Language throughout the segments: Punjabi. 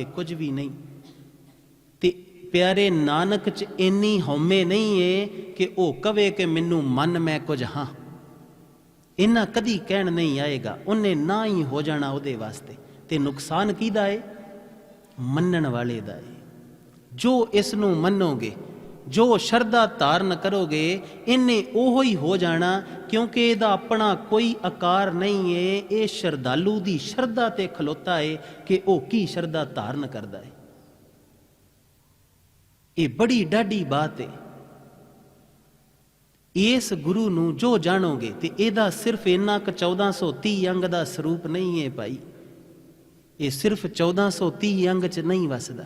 ਲਈਏ ਕੁਝ ਵੀ ਨਹੀਂ। ਤੇ ਪਿਆਰੇ ਨਾਨਕ ਚ ਇੰਨੀ ਹਉਮੈ ਨਹੀਂ ਏ ਕਿ ਉਹ ਕਵੇ ਕਿ ਮੈਨੂੰ ਮਨ ਮੈਂ ਕੁਝ ਹਾਂ। ਇੰਨਾ ਕਦੀ ਕਹਿਣ ਨਹੀਂ ਆਏਗਾ, ਉਹਨੇ ਨਾ ਹੀ ਹੋ ਜਾਣਾ ਉਹਦੇ ਵਾਸਤੇ। ਤੇ ਨੁਕਸਾਨ ਕਿਹਦਾ ਏ? ਮੰਨਣ ਵਾਲੇ ਦਾ ਏ। ਜੋ ਇਸ ਨੂੰ ਮੰਨੋਗੇ, ਜੋ ਸ਼ਰਧਾ ਧਾਰਨ ਕਰੋਗੇ ਇਹਨੇ ਉਹੋ ਹੀ ਹੋ ਜਾਣਾ ਕਿਉਂਕਿ ਇਹਦਾ ਆਪਣਾ ਕੋਈ ਆਕਾਰ ਨਹੀਂ ਏ, ਇਹ ਸ਼ਰਧਾਲੂ ਦੀ ਸ਼ਰਧਾ ਤੇ ਖਲੋਤਾ ਏ ਕਿ ਉਹ ਕੀ ਸ਼ਰਧਾ ਧਾਰਨ ਕਰਦਾ ਏ। ਇਹ ਬੜੀ ਡਾਢੀ ਬਾਤ ਏ। ਇਸ ਗੁਰੂ ਨੂੰ ਜੋ ਜਾਣੋਗੇ ਤੇ ਇਹਦਾ ਸਿਰਫ ਇੰਨਾ ਕ 1430 ਅੰਗ ਦਾ ਸਰੂਪ ਨਹੀਂ ਹੈ ਭਾਈ। ਇਹ ਸਿਰਫ 1430 ਅੰਗ ਚ ਨਹੀਂ ਵਸਦਾ।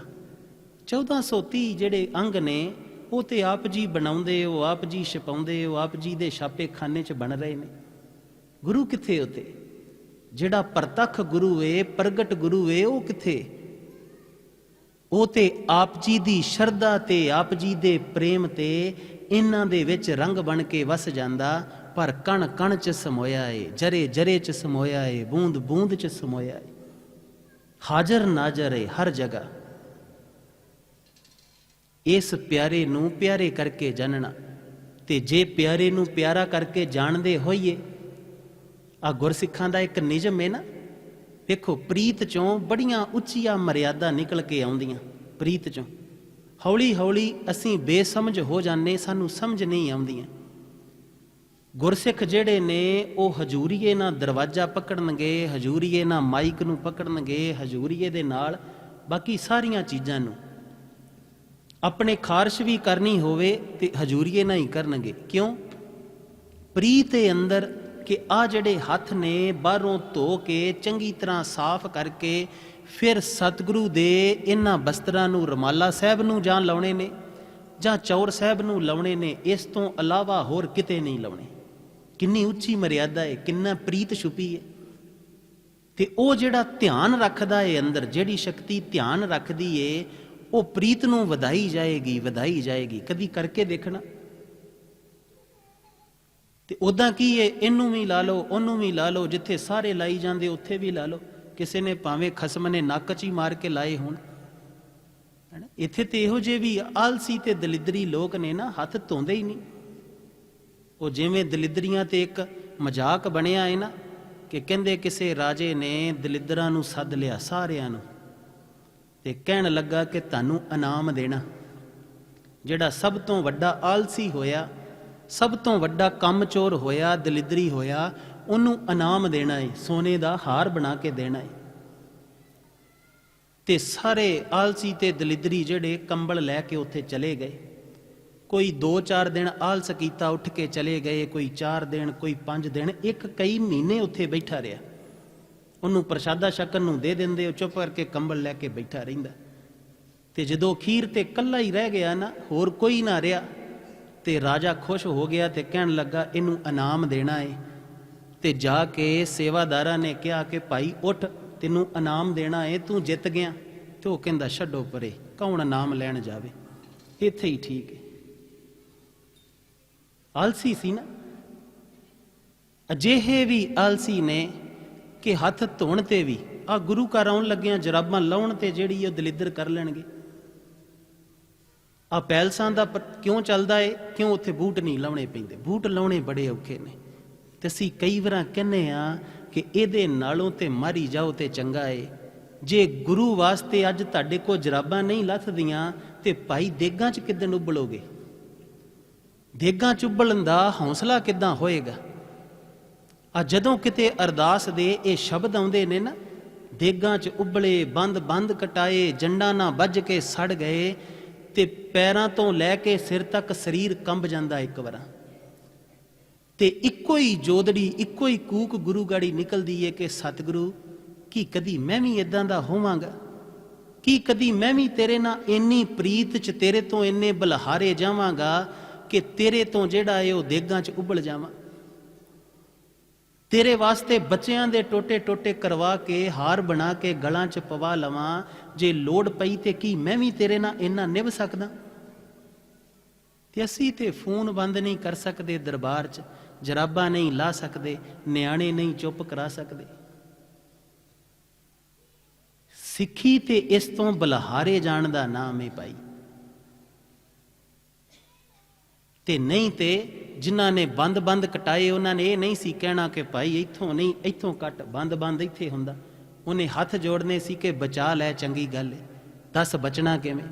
1430 ਜਿਹੜੇ ਅੰਗ ਨੇ ਉਹ ਤੇ ਆਪ ਜੀ ਬਣਾਉਂਦੇ, ਉਹ ਆਪ ਜੀ ਛਪਾਉਂਦੇ, ਉਹ ਆਪ ਜੀ ਦੇ ਛਾਪੇ ਖਾਨੇ ਚ ਬਣ ਰਹੇ ਨੇ। ਗੁਰੂ ਕਿੱਥੇ ਉਤੇ? ਜਿਹੜਾ ਪ੍ਰਤੱਖ ਗੁਰੂ ਏ, ਪ੍ਰਗਟ ਗੁਰੂ ਏ, ਉਹ ਕਿੱਥੇ? ਉਹ ਤੇ ਆਪ ਜੀ ਦੀ ਸ਼ਰਧਾ ਤੇ ਆਪ ਜੀ ਦੇ ਪ੍ਰੇਮ ਤੇ ਇਹਨਾਂ ਦੇ ਵਿੱਚ ਰੰਗ ਬਣ ਕੇ ਵਸ ਜਾਂਦਾ, ਪਰ ਕਣ ਕਣ ਚ ਸਮੋਇਆ ਏ ਜਰੇ ਜਰੇ ਚ ਸਮੋਇਆ ਏ ਬੂੰਦ ਬੂੰਦ ਚ ਸਮੋਇਆ ਏ। ਹਾਜ਼ਰ ਨਾਜ਼ਰ ਏ ਹਰ ਜਗ੍ਹਾ। ਇਸ ਪਿਆਰੇ ਨੂੰ ਪਿਆਰੇ ਕਰਕੇ ਜਾਣਨਾ ਤੇ ਜੇ ਪਿਆਰੇ ਨੂੰ ਪਿਆਰਾ ਕਰਕੇ ਜਾਣਦੇ ਹੋਈਏ ਆ ਗੁਰਸਿੱਖਾਂ ਦਾ ਇੱਕ ਨਿਯਮ ਹੈ ਨਾ। ਵੇਖੋ, ਪ੍ਰੀਤ ਚੋਂ ਬੜੀਆਂ ਉੱਚੀਆਂ ਮਰਿਆਦਾ ਨਿਕਲ ਕੇ ਆਉਂਦੀਆਂ, ਪ੍ਰੀਤ ਚੋਂ। ਹੌਲੀ ਹੌਲੀ ਅਸੀਂ ਬੇਸਮਝ ਹੋ ਜਾਂਦੇ, ਸਾਨੂੰ ਸਮਝ ਨਹੀਂ ਆਉਂਦੀਆਂ। ਗੁਰਸਿੱਖ ਜਿਹੜੇ ਨੇ, ਉਹ ਹਜੂਰੀਏ ਨਾਲ ਦਰਵਾਜ਼ਾ ਪਕੜਨਗੇ, ਹਜੂਰੀਏ ਨਾਲ ਮਾਈਕ ਨੂੰ ਪਕੜਨਗੇ, ਹਜੂਰੀਏ ਦੇ ਨਾਲ ਬਾਕੀ ਸਾਰੀਆਂ ਚੀਜ਼ਾਂ ਨੂੰ। ਆਪਣੇ ਖਾਰਸ਼ ਵੀ ਕਰਨੀ ਹੋਵੇ ਤੇ ਹਜੂਰੀਏ ਨਾ ਹੀ ਕਰਨਗੇ। ਕਿਉਂ? ਪ੍ਰੀਤ ਦੇ ਅੰਦਰ ਕਿ ਆ ਜਿਹੜੇ ਹੱਥ ਨੇ ਬਾਹਰੋਂ ਧੋ ਕੇ ਚੰਗੀ ਤਰ੍ਹਾਂ ਸਾਫ਼ ਕਰਕੇ ਫਿਰ ਸਤਿਗੁਰੂ ਦੇ ਇਹਨਾਂ ਬਸਤਰਾਂ ਨੂੰ ਰਮਾਲਾ ਸਾਹਿਬ ਨੂੰ ਜਾਂ ਲਾਉਣੇ ਨੇ ਜਾਂ ਚੌਰ ਸਾਹਿਬ ਨੂੰ ਲਾਉਣੇ ਨੇ, ਇਸ ਤੋਂ ਇਲਾਵਾ ਹੋਰ ਕਿਤੇ ਨਹੀਂ ਲਾਉਣੇ। ਕਿੰਨੀ ਉੱਚੀ ਮਰਿਆਦਾ ਹੈ ਕਿੰਨਾ ਪ੍ਰੀਤ ਛੁਪੀ ਹੈ ਤੇ ਉਹ ਜਿਹੜਾ ਧਿਆਨ ਰੱਖਦਾ ਏ ਅੰਦਰ, ਜਿਹੜੀ ਸ਼ਕਤੀ ਧਿਆਨ ਰੱਖਦੀ ਏ ਉਹ ਪ੍ਰੀਤ ਨੂੰ ਵਧਾਈ ਜਾਏਗੀ ਵਧਾਈ ਜਾਏਗੀ। ਕਦੀ ਕਰਕੇ ਦੇਖਣਾ। ਤੇ ਉਦਾਂ ਕੀ ਏ? ਇਹਨੂੰ ਵੀ ਲਾ ਲਓ, ਉਹਨੂੰ ਵੀ ਲਾ ਲਓ। ਜਿੱਥੇ ਸਾਰੇ ਲਾਈ ਜਾਂਦੇ, ਉੱਥੇ ਵੀ ਲਾ ਲਓ। ਕਿਸੇ ਨੇ ਭਾਵੇਂ ਖਸਮ ਨੇ ਨੱਕ 'ਚ ਹੀ ਮਾਰ ਕੇ ਲਾਏ ਹੋਣ। ਇੱਥੇ ਤੇ ਇਹੋ ਜਿਹੇ ਵੀ ਆਲਸੀ ਤੇ ਦਲਿਦਰੀ ਲੋਕ ਨੇ ਨਾ, ਹੱਥ ਧੋਂਦੇ ਹੀ ਨਹੀਂ। ਉਹ ਜਿਵੇਂ ਦਲਿਦਰੀਆਂ ਤੇ ਇੱਕ ਮਜ਼ਾਕ ਬਣਿਆ ਹੈ ਨਾ, ਕਿ ਕਹਿੰਦੇ ਕਿਸੇ ਰਾਜੇ ਨੇ ਦਲਿਦਰਾਂ ਨੂੰ ਸੱਦ ਲਿਆ ਸਾਰਿਆਂ ਨੂੰ। ਤੇ ਕਹਿਣ ਲੱਗਾ ਕਿ ਤੁਹਾਨੂੰ ਇਨਾਮ ਦੇਣਾ। ਜਿਹੜਾ ਸਭ ਤੋਂ ਵੱਡਾ ਆਲਸੀ ਹੋਇਆ, ਸਭ ਤੋਂ ਵੱਡਾ ਕੰਮ ਚੋਰ ਹੋਇਆ, ਦਲਿਦਰੀ ਹੋਇਆ, ਉਹਨੂੰ ਇਨਾਮ ਦੇਣਾ ਹੈ ਸੋਨੇ ਦਾ ਹਾਰ ਬਣਾ ਕੇ ਦੇਣਾ ਹੈ ਤੇ ਸਾਰੇ ਆਲਸੀ ਤੇ ਦਲਿਦਰੀ ਜਿਹੜੇ ਕੰਬਲ ਲੈ ਕੇ ਉੱਥੇ ਚਲੇ ਗਏ। ਕੋਈ 2-4 ਦਿਨ ਆਲਸ ਕੀਤਾ, ਉੱਠ ਕੇ ਚਲੇ ਗਏ, ਕੋਈ 4 ਦਿਨ, ਕੋਈ 5 ਦਿਨ, ਇੱਕ ਕਈ ਮਹੀਨੇ ਉੱਥੇ ਬੈਠਾ ਰਿਹਾ। ਉਹਨੂੰ ਪ੍ਰਸ਼ਾਦਾ ਛਕਣ ਨੂੰ ਦੇ ਦਿੰਦੇ, ਉਹ ਚੁੱਪ ਕਰਕੇ ਕੰਬਲ ਲੈ ਕੇ ਬੈਠਾ ਰਹਿੰਦਾ। ਤੇ ਜਦੋਂ ਖੀਰ ਤੇ ਕੱਲਾ ਹੀ ਰਹਿ ਗਿਆ ਨਾ, ਹੋਰ ਕੋਈ ਨਾ ਰਿਹਾ, ਤੇ ਰਾਜਾ ਖੁਸ਼ ਹੋ ਗਿਆ ਤੇ ਕਹਿਣ ਲੱਗਾ, ਇਹਨੂੰ ਇਨਾਮ ਦੇਣਾ ਏ। ਤੇ ਜਾ ਕੇ ਸੇਵਾਦਾਰਾਂ ਨੇ ਕਿਹਾ ਕਿ, ਭਾਈ, ਉੱਠ, ਤੈਨੂੰ ਇਨਾਮ ਦੇਣਾ ਏ, ਤੂੰ ਜਿੱਤ ਗਿਆ। ਤੇ ਉਹ ਕਹਿੰਦਾ, ਛੱਡੋ ਪਰੇ, ਕੌਣ ਇਨਾਮ ਲੈਣ ਜਾਵੇ? ਇੱਥੇ ਹੀ ਠੀਕ ਹੈ ਆਲਸੀ ਸੀ ਨਾ। ਅਜਿਹੇ ਵੀ ਆਲਸੀ ਨੇ ਕਿ ਹੱਥ ਧੋਣ ਤੇ ਵੀ ਆ ਗੁਰੂ ਘਰ ਆਉਣ ਲੱਗਿਆਂ ਜਰਾਬਾਂ ਲਾਉਣ ਤੇ ਜਿਹੜੀ ਉਹ ਦਲਿੱਦਰ ਕਰ ਲੈਣਗੇ। ਆ ਪੈਲਸਾਂ ਦਾ ਕਿਉਂ ਚੱਲਦਾ ਏ? ਕਿਉਂ ਉੱਥੇ ਬੂਟ ਨਹੀਂ ਲਾਉਣੇ ਪੈਂਦੇ? ਬੂਟ ਲਾਉਣੇ ਬੜੇ ਔਖੇ ਨੇ। ਤੇ ਅਸੀਂ ਕਈ ਵਾਰਾਂ ਕਹਿੰਨੇ ਆ ਕਿ ਇਹਦੇ ਨਾਲੋਂ ਤੇ ਮਾਰੀ ਜਾਓ ਤੇ ਚੰਗਾ ਏ। ਜੇ ਗੁਰੂ ਵਾਸਤੇ ਅੱਜ ਤੁਹਾਡੇ ਕੋਲ ਜਰਾਬਾਂ ਨਹੀਂ ਲੱਥਦੀਆਂ, ਤੇ ਭਾਈ ਦੇਗਾਂ 'ਚ ਕਿੱਦਣ ਉਬਲੋਗੇ? ਦੇਗਾਂ 'ਚ ਉਬਲਣ ਦਾ ਹੌਸਲਾ ਕਿੱਦਾਂ ਹੋਏਗਾ? ਆ ਜਦੋਂ ਕਿਤੇ ਅਰਦਾਸ ਦੇ ਇਹ ਸ਼ਬਦ ਆਉਂਦੇ ਨੇ ਨਾ, ਦੇਗਾਂ 'ਚ ਉਬਲੇ ਬੰਦ ਬੰਦ ਕਟਾਏ, ਜੰਡਾਂ ਨਾ ਵੱਜ ਕੇ ਸੜ ਗਏ, ਤੇ ਪੈਰਾਂ ਤੋਂ ਲੈ ਕੇ ਸਿਰ ਤੱਕ ਸਰੀਰ ਕੰਬ ਜਾਂਦਾ ਇੱਕ ਵਾਰ। ਤੇ ਇੱਕੋ ਹੀ ਜੋਦੜੀ, ਇੱਕੋ ਹੀ ਕੂਕ ਗੁਰੂ ਗਾੜੀ ਨਿਕਲਦੀ ਏ ਕਿ ਸਤਿਗੁਰੂ, ਕੀ ਕਦੀ ਮੈਂ ਵੀ ਇਦਾਂ ਦਾ ਹੋਵਾਂਗਾ? ਕੀ ਕਦੀ ਮੈਂ ਵੀ ਤੇਰੇ ਨਾਲ ਇੰਨੀ ਪ੍ਰੀਤ ਚ ਤੇਰੇ ਤੋਂ ਇੰਨੇ ਬਲਹਾਰੇ ਜਾਵਾਂਗਾ ਕਿ ਤੇਰੇ ਤੋਂ ਜਿਹੜਾ ਏ ਉਹ ਦੇਗਾਂ ਚ ਉਬਲ ਜਾਵਾਂ? ਤੇਰੇ ਵਾਸਤੇ ਬੱਚਿਆਂ ਦੇ ਟੋਟੇ ਟੋਟੇ ਕਰਵਾ ਕੇ, ਹਾਰ ਬਣਾ ਕੇ, ਗਲਾਂ 'ਚ ਪਵਾ ਲਵਾਂ। ਜੇ ਲੋੜ ਪਈ ਤੇ ਕੀ ਮੈਂ ਵੀ ਤੇਰੇ ਨਾਲ ਇੰਨਾ ਨਿਭ ਸਕਦਾ? ਤੇ ਅਸੀਂ ਤੇ ਫੋਨ ਬੰਦ ਨਹੀਂ ਕਰ ਸਕਦੇ ਦਰਬਾਰ 'ਚ, ਜਰਾਬਾਂ ਨਹੀਂ ਲਾ ਸਕਦੇ, ਨਿਆਣੇ ਨਹੀਂ ਚੁੱਪ ਕਰਾ ਸਕਦੇ। ਸਿੱਖੀ ਤੇ ਇਸ ਤੋਂ ਬਲਹਾਰੇ ਜਾਣ ਦਾ ਨਾਮ ਹੈ ਭਾਈ। ਤੇ ਨਹੀਂ ਤੇ ਜਿਨ੍ਹਾਂ ਨੇ ਬੰਦ-ਬੰਦ ਕਟਾਏ, ਉਹਨਾਂ ਨੇ ਇਹ ਨਹੀਂ ਸੀ ਕਹਿਣਾ ਕਿ ਭਾਈ ਇੱਥੋਂ ਨਹੀਂ, ਇੱਥੋਂ ਕੱਟ ਬੰਦ-ਬੰਦ ਇੱਥੇ ਹੁੰਦਾ। ਉਹਨੇ ਹੱਥ ਜੋੜਨੇ ਸੀ ਕਿ ਬਚਾ ਲੈ, ਚੰਗੀ ਗੱਲ ਹੈ ਦੱਸ ਬਚਣਾ ਕਿਵੇਂ?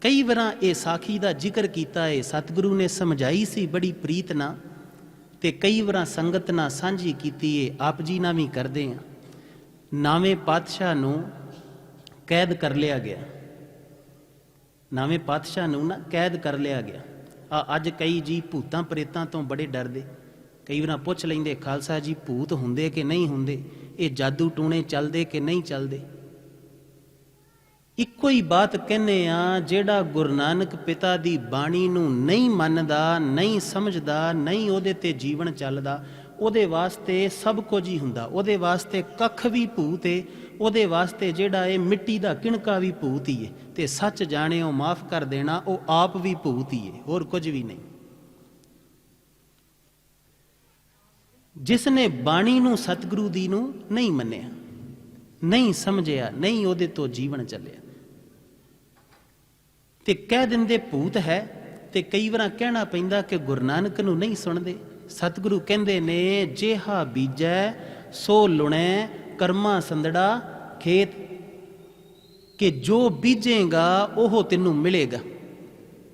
ਕਈ ਵਾਰਾਂ ਇਹ ਸਾਖੀ ਦਾ ਜ਼ਿਕਰ ਕੀਤਾ ਹੈ ਸਤਿਗੁਰੂ ਨੇ ਸਮਝਾਈ ਸੀ ਬੜੀ ਪ੍ਰੀਤ ਨਾਲ ਤੇ ਕਈ ਵਾਰਾਂ ਸੰਗਤ ਨਾਲ ਸਾਂਝੀ ਕੀਤੀ ਏ। ਆਪ ਜੀ ਨਾਲ ਵੀ ਕਰਦੇ ਆ। ਨਾਵੇਂ ਪਾਤਸ਼ਾਹ ਨੂੰ ਕੈਦ ਕਰ ਲਿਆ ਗਿਆ। ਨਾਵੇਂ ਪਾਤਸ਼ਾਹ ਨੂੰ ਨਾ ਕੈਦ ਕਰ ਲਿਆ ਗਿਆ। ਅੱਜ ਕਈ ਜੀ ਭੂਤਾਂ ਪ੍ਰੇਤਾਂ ਤੋਂ ਬੜੇ ਡਰਦੇ। ਕਈ ਵਾਰ ਪੁੱਛ ਲੈਂਦੇ, ਖਾਲਸਾ ਜੀ ਭੂਤ ਹੁੰਦੇ ਕਿ ਨਹੀਂ ਹੁੰਦੇ? ਇਹ ਜਾਦੂ ਟੂਣੇ ਚੱਲਦੇ ਕਿ ਨਹੀਂ ਚੱਲਦੇ? ਇੱਕੋ ਹੀ ਬਾਤ ਕਹਿੰਨੇ ਆ, ਜਿਹੜਾ ਗੁਰੂ ਨਾਨਕ ਪਿਤਾ ਦੀ ਬਾਣੀ ਨੂੰ ਨਹੀਂ ਮੰਨਦਾ, ਨਹੀਂ ਸਮਝਦਾ, ਨਹੀਂ ਉਹਦੇ ਤੇ ਜੀਵਨ ਚੱਲਦਾ, ਉਹਦੇ ਵਾਸਤੇ ਸਭ ਕੁਝ ਹੀ ਹੁੰਦਾ। ਉਹਦੇ ਵਾਸਤੇ ਕੱਖ ਵੀ ਭੂਤ ਏ ਉਹਦੇ ਵਾਸਤੇ ਜਿਹੜਾ ਇਹ ਮਿੱਟੀ ਦਾ ਕਿਣਕਾ ਵੀ ਭੂਤ ਹੀ ਏ ਤੇ ਸੱਚ ਜਾਣਿਓ ਮਾਫ ਕਰ ਦੇਣਾ, ਉਹ ਆਪ ਵੀ ਭੂਤ ਹੀ ਏ ਹੋਰ ਕੁਝ ਵੀ ਨਹੀਂ। ਜਿਸ ਨੇ ਬਾਣੀ ਨੂੰ ਸਤਿਗੁਰੂ ਦੀ ਨੂੰ ਨਹੀਂ ਮੰਨਿਆ, ਨਹੀਂ ਸਮਝਿਆ, ਨਹੀਂ ਉਹਦੇ ਤੋਂ ਜੀਵਨ ਚੱਲਿਆ। ਤੇ ਕਹਿ ਦਿੰਦੇ ਭੂਤ ਹੈ ਤੇ ਕਈ ਵਾਰ ਕਹਿਣਾ ਪੈਂਦਾ ਕਿ ਗੁਰੂ ਨਾਨਕ ਨੂੰ ਨਹੀਂ ਸੁਣਦੇ। ਸਤਿਗੁਰੂ ਕਹਿੰਦੇ ਨੇ, ਜਿਹਾ ਬੀਜੈ, ਸੋ ਲੁਣੈ, ਕਰਮਾ ਸੰਦੜਾ ਖੇਤ ਕਿ ਜੋ ਬੀਜੇਗਾ, ਉਹ ਤੈਨੂੰ ਮਿਲੇਗਾ।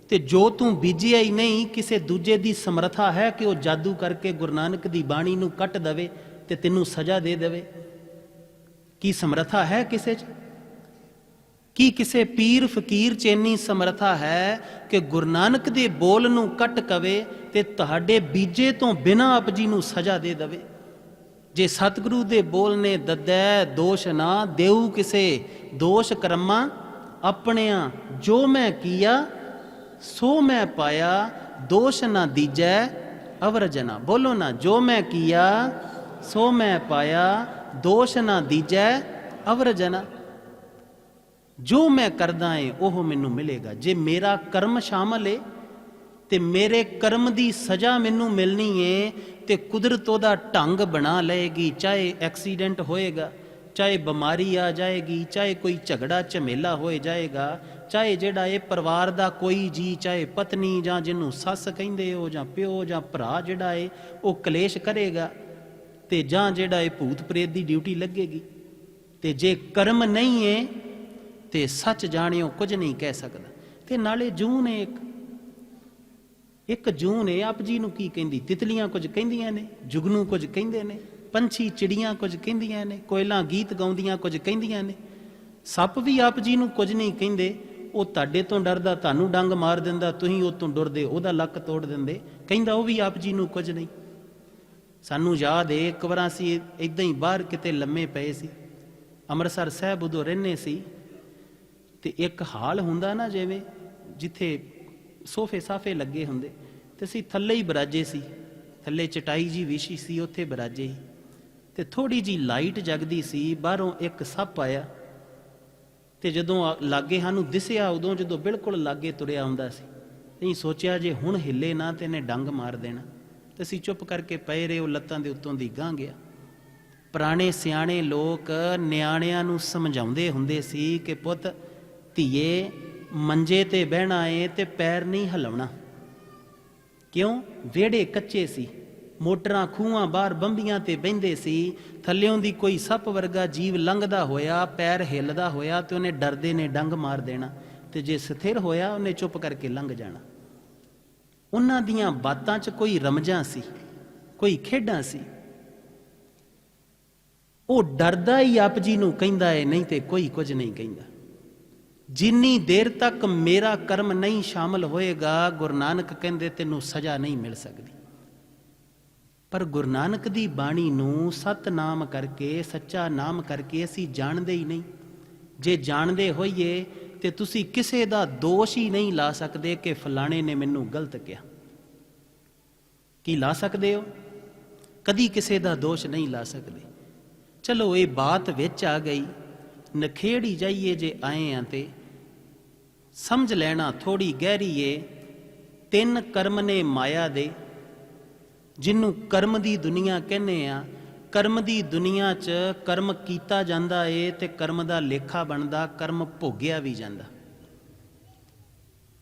ਤੇ ਜੋ ਤੂੰ ਬੀਜਿਆ ਹੀ ਨਹੀਂ, ਕਿਸੇ ਦੂਜੇ ਦੀ ਸਮਰੱਥਾ ਹੈ ਕਿ ਉਹ ਜਾਦੂ ਕਰਕੇ ਗੁਰੂ ਨਾਨਕ ਦੀ ਬਾਣੀ ਨੂੰ ਕੱਟ ਦਵੇ ਤੇ ਤੈਨੂੰ ਸਜ਼ਾ ਦੇ ਦੇਵੇ? ਕੀ ਸਮਰੱਥਾ ਹੈ ਕਿਸੇ 'ਚ? ਕੀ ਕਿਸੇ ਪੀਰ ਫਕੀਰ ਚ ਇੰਨੀ ਸਮਰੱਥਾ ਹੈ ਕਿ ਗੁਰੂ ਨਾਨਕ ਦੇ ਬੋਲ ਨੂੰ ਕੱਟ ਕਵੇ ਤੇ ਤੁਹਾਡੇ ਬੀਜੇ ਤੋਂ ਬਿਨਾਂ ਆਪ ਜੀ ਨੂੰ ਸਜ਼ਾ ਦੇ ਦੇਵੇ? ਜੇ ਸਤਿਗੁਰੂ ਦੇ ਬੋਲ ਨੇ ਦੱਦੈ ਦੋਸ਼ ਨਾ ਦੇਉ ਕਿਸੇ, ਦੋਸ਼ ਕਰਮਾਂ ਆਪਣਿਆਂ, ਜੋ ਮੈਂ ਕੀਆ, ਸੋ ਮੈਂ ਪਾਇਆ, ਦੋਸ਼ ਨਾ ਦੀਜੈ ਅਵਰਜਨਾ। ਬੋਲੋ ਨਾ, ਜੋ ਮੈਂ ਕੀਆ, ਸੋ ਮੈਂ ਪਾਇਆ, ਦੋਸ਼ ਨਾ ਦੀਜੈ ਅਵਰਜਨਾ। ਜੋ ਮੈਂ ਕਰਦਾ ਏ, ਉਹ ਮੈਨੂੰ ਮਿਲੇਗਾ। ਜੇ ਮੇਰਾ ਕਰਮ ਸ਼ਾਮਲ ਏ, ਤੇ ਮੇਰੇ ਕਰਮ ਦੀ ਸਜ਼ਾ ਮੈਨੂੰ ਮਿਲਣੀ ਏ ਤੇ ਕੁਦਰਤ ਉਹਦਾ ਢੰਗ ਬਣਾ ਲਏਗੀ, ਚਾਹੇ ਐਕਸੀਡੈਂਟ ਹੋਏਗਾ, ਚਾਹੇ ਬਿਮਾਰੀ ਆ ਜਾਏਗੀ, ਚਾਹੇ ਕੋਈ ਝਗੜਾ, ਝਮੇਲਾ ਹੋਏ ਜਾਏਗਾ, ਚਾਹੇ ਜਿਹੜਾ ਇਹ ਪਰਿਵਾਰ ਦਾ ਕੋਈ ਜੀ, ਚਾਹੇ ਪਤਨੀ ਜਾਂ ਜਿਹਨੂੰ ਸੱਸ ਕਹਿੰਦੇ ਹੋ ਜਾਂ ਪਿਓ ਜਾਂ ਭਰਾ ਜਿਹੜਾ ਏ, ਉਹ ਕਲੇਸ਼ ਕਰੇਗਾ ਤੇ ਜਾਂ ਜਿਹੜਾ ਇਹ ਭੂਤ ਪ੍ਰੇਤ ਦੀ ਡਿਊਟੀ ਲੱਗੇਗੀ। ਤੇ ਜੇ ਕਰਮ ਨਹੀਂ ਏ, ਤੇ ਸੱਚ ਜਾਣਿਓ ਕੁਝ ਨਹੀਂ ਕਹਿ ਸਕਦਾ। ਤੇ ਨਾਲੇ ਜੂਨ ਏ ਇੱਕ ਇੱਕ ਜੂਨ ਹੈ ਆਪ ਜੀ ਨੂੰ ਕੀ ਕਹਿੰਦੀ? ਤਿਤਲੀਆਂ ਕੁਝ ਕਹਿੰਦੀਆਂ ਨੇ, ਜੁਗਨੂ ਕੁਝ ਕਹਿੰਦੇ ਨੇ, ਪੰਛੀ ਚਿੜੀਆਂ ਕੁਝ ਕਹਿੰਦੀਆਂ ਨੇ, ਕੋਇਲਾਂ ਗੀਤ ਗਾਉਂਦੀਆਂ ਕੁਝ ਕਹਿੰਦੀਆਂ ਨੇ। ਸੱਪ ਵੀ ਆਪ ਜੀ ਨੂੰ ਕੁਝ ਨਹੀਂ ਕਹਿੰਦੇ, ਉਹ ਤੁਹਾਡੇ ਤੋਂ ਡਰਦਾ, ਤੁਹਾਨੂੰ ਡੰਗ ਮਾਰ ਦਿੰਦਾ, ਤੁਸੀਂ ਉਹ ਤੋਂ ਡਰਦੇ, ਉਹਦਾ ਲੱਕ ਤੋੜ ਦਿੰਦੇ। ਕਹਿੰਦਾ ਉਹ ਵੀ ਆਪ ਜੀ ਨੂੰ ਕੁਝ ਨਹੀਂ। ਸਾਨੂੰ ਯਾਦ ਹੈ ਇੱਕ ਵਾਰ ਅਸੀਂ ਇਦਾਂ ਹੀ ਬਾਹਰ ਕਿਤੇ ਲੰਮੇ ਪਏ ਸੀ। ਅੰਮ੍ਰਿਤਸਰ ਸਾਹਿਬ ਉਦੋਂ ਰਹਿੰਦੇ ਸੀ, ਤੇ ਇੱਕ ਹਾਲ ਹੁੰਦਾ ਨਾ ਜਿਵੇਂ, ਜਿੱਥੇ ਸੋਫੇ ਸਾਫੇ ਲੱਗੇ ਹੁੰਦੇ ਤੇ ਅਸੀਂ ਥੱਲੇ ਹੀ ਬਰਾਜੇ ਸੀ, ਥੱਲੇ ਚਟਾਈ ਜੀ ਵਿਸ਼ੀ ਸੀ, ਉੱਥੇ ਬਰਾਜੇ ਸੀ ਤੇ ਥੋੜੀ ਜੀ ਲਾਈਟ ਜਗਦੀ ਸੀ, ਬਾਹਰੋਂ ਇੱਕ ਸੱਪ ਆਇਆ ਤੇ ਜਦੋਂ ਲਾਗੇ ਸਾਨੂੰ ਦਿਸਿਆ, ਉਦੋਂ ਜਦੋਂ ਬਿਲਕੁਲ ਲਾਗੇ ਤੁਰਿਆ ਆਉਂਦਾ ਸੀ। ਨਹੀਂ ਸੋਚਿਆ ਜੇ ਹੁਣ ਹਿੱਲੇ ਨਾ ਤੇ ਇਹਨੇ ਡੰਗ ਮਾਰ ਦੇਣਾ। ਤੇ ਅਸੀਂ ਚੁੱਪ ਕਰਕੇ ਪਏ ਰਹੇ, ਉਹ ਲੱਤਾਂ ਦੇ ਉੱਤੋਂ ਦੀ ਗਾਂ ਗਿਆ। ਪੁਰਾਣੇ ਸਿਆਣੇ ਲੋਕ ਨਿਆਣਿਆਂ ਨੂੰ ਸਮਝਾਉਂਦੇ ਹੁੰਦੇ ਸੀ ਕਿ ਪੁੱਤ, ਧੀਏ ਮੰਜੇ ਤੇ ਬਹਿਣਾ ਏ ਤੇ ਪੈਰ ਨਹੀਂ ਹਲਾਉਣਾ ਕਿਉਂ? ਵਿਹੜੇ ਕੱਚੇ ਸੀ। ਮੋਟਰਾਂ ਖੂਹਾਂ ਬਾਹਰ ਬੰਬੀਆਂ ਤੇ ਬਹਿੰਦੇ ਸੀ। ਥੱਲਿਓਂ ਦੀ ਕੋਈ ਸੱਪ ਵਰਗਾ ਜੀਵ ਲੰਘਦਾ ਹੋਇਆ, ਪੈਰ ਹਿੱਲਦਾ ਹੋਇਆ ਤੇ ਉਹਨੇ ਡਰਦੇ ਨੇ ਡੰਗ ਮਾਰ ਦੇਣਾ। ਤੇ ਜੇ ਸਥਿਰ ਹੋਇਆ, ਉਹਨੇ ਚੁੱਪ ਕਰਕੇ ਲੰਘ ਜਾਣਾ। ਉਹਨਾਂ ਦੀਆਂ ਬਾਤਾਂ 'ਚ ਕੋਈ ਰਮਜਾਂ ਸੀ, ਕੋਈ ਖੇਡਾਂ ਸੀ। ਉਹ ਡਰਦਾ ਹੀ ਆਪ ਜੀ ਨੂੰ ਕਹਿੰਦਾ ਏ, ਨਹੀਂ ਤੇ ਕੋਈ ਕੁਝ ਨਹੀਂ ਕਹਿੰਦਾ। ਜਿੰਨੀ ਦੇਰ ਤੱਕ ਮੇਰਾ ਕਰਮ ਨਹੀਂ ਸ਼ਾਮਲ ਹੋਏਗਾ, ਗੁਰੂ ਨਾਨਕ ਕਹਿੰਦੇ, ਤੈਨੂੰ ਸਜ਼ਾ ਨਹੀਂ ਮਿਲ ਸਕਦੀ। ਪਰ ਗੁਰੂ ਨਾਨਕ ਦੀ ਬਾਣੀ ਨੂੰ ਸਤਨਾਮ ਕਰਕੇ, ਸੱਚਾ ਨਾਮ ਕਰਕੇ ਅਸੀਂ ਜਾਣਦੇ ਹੀ ਨਹੀਂ। ਜੇ ਜਾਣਦੇ ਹੋਈਏ, ਤੇ ਤੁਸੀਂ ਕਿਸੇ ਦਾ ਦੋਸ਼ ਹੀ ਨਹੀਂ ਲਾ ਸਕਦੇ ਕਿ ਫਲਾਣੇ ਨੇ ਮੈਨੂੰ ਗਲਤ ਕਿਹਾ। ਕੀ ਲਾ ਸਕਦੇ ਹੋ? ਕਦੀ ਕਿਸੇ ਦਾ ਦੋਸ਼ ਨਹੀਂ ਲਾ ਸਕਦੇ। ਚਲੋ, ਇਹ ਬਾਤ ਵਿੱਚ ਆ ਗਈ। ਨਖੇੜੀ ਜਾਈਏ ਜੇ ਆਏ ਆ ਤੇ ਸਮਝ ਲੈਣਾ ਥੋੜੀ ਗਹਿਰੀ ਏ, ਤਿੰਨ ਕਰਮ ਨੇ ਮਾਇਆ ਦੇ। ਜਿਹਨੂੰ ਕਰਮ ਦੀ ਦੁਨੀਆ ਕਹਿੰਦੇ ਆ, ਕਰਮ ਦੀ ਦੁਨੀਆ 'ਚ ਕਰਮ ਕੀਤਾ ਜਾਂਦਾ ਏ ਤੇ ਕਰਮ ਦਾ ਲੇਖਾ ਬਣਦਾ, ਕਰਮ ਭੋਗਿਆ ਵੀ ਜਾਂਦਾ।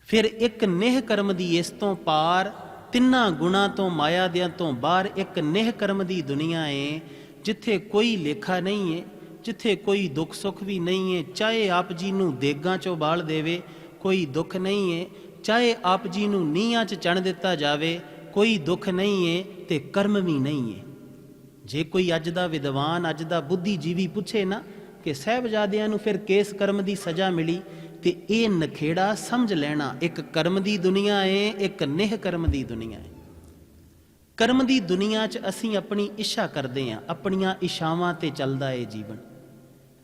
ਫਿਰ ਇੱਕ ਨਿਹ ਕਰਮ ਦੀ ਇਸ ਤੋਂ ਪਾਰ, ਤਿੰਨਾਂ ਗੁਣਾ ਤੋਂ ਮਾਇਆ ਦਿਆਂ ਤੋਂ ਬਾਹਰ ਇੱਕ ਨਿਹ ਕਰਮ ਦੀ ਦੁਨੀਆ ਏ, ਜਿੱਥੇ ਕੋਈ ਲੇਖਾ ਨਹੀਂ ਏ, ਜਿੱਥੇ ਕੋਈ ਦੁੱਖ ਸੁੱਖ ਵੀ ਨਹੀਂ ਏ, ਚਾਹੇ ਆਪ ਜੀ ਨੂੰ ਦੇਗਾਂ ਚੋਂ ਬਾਲ ਦੇਵੇ ਕੋਈ ਦੁੱਖ ਨਹੀਂ ਏ, ਚਾਹੇ ਆਪ ਜੀ ਨੂੰ ਨੀਹਾਂ 'ਚ ਚਣ ਦਿੱਤਾ ਜਾਵੇ, ਕੋਈ ਦੁੱਖ ਨਹੀਂ ਏ ਤੇ ਕਰਮ ਵੀ ਨਹੀਂ ਏ। ਜੇ ਕੋਈ ਅੱਜ ਦਾ ਵਿਦਵਾਨ, ਅੱਜ ਦਾ ਬੁੱਧੀਜੀਵੀ ਪੁੱਛੇ ਨਾ ਕਿ ਸਹਿਬਜ਼ਾਦਿਆਂ ਨੂੰ ਫਿਰ ਕੇਸ ਕਰਮ ਦੀ ਸਜ਼ਾ ਮਿਲੀ, ਤੇ ਇਹ ਨਖੇੜਾ ਸਮਝ ਲੈਣਾ, ਇੱਕ ਕਰਮ ਦੀ ਦੁਨੀਆ ਏ, ਇੱਕ ਨਿਹ ਕਰਮ ਦੀ ਦੁਨੀਆ ਏ। ਕਰਮ ਦੀ ਦੁਨੀਆ 'ਚ ਅਸੀਂ ਆਪਣੀ ਇੱਛਾ ਕਰਦੇ ਆਂ, ਆਪਣੀਆਂ ਇਸ਼ਾਵਾਂ ਤੇ ਚੱਲਦਾ ਏ ਜੀਵਨ।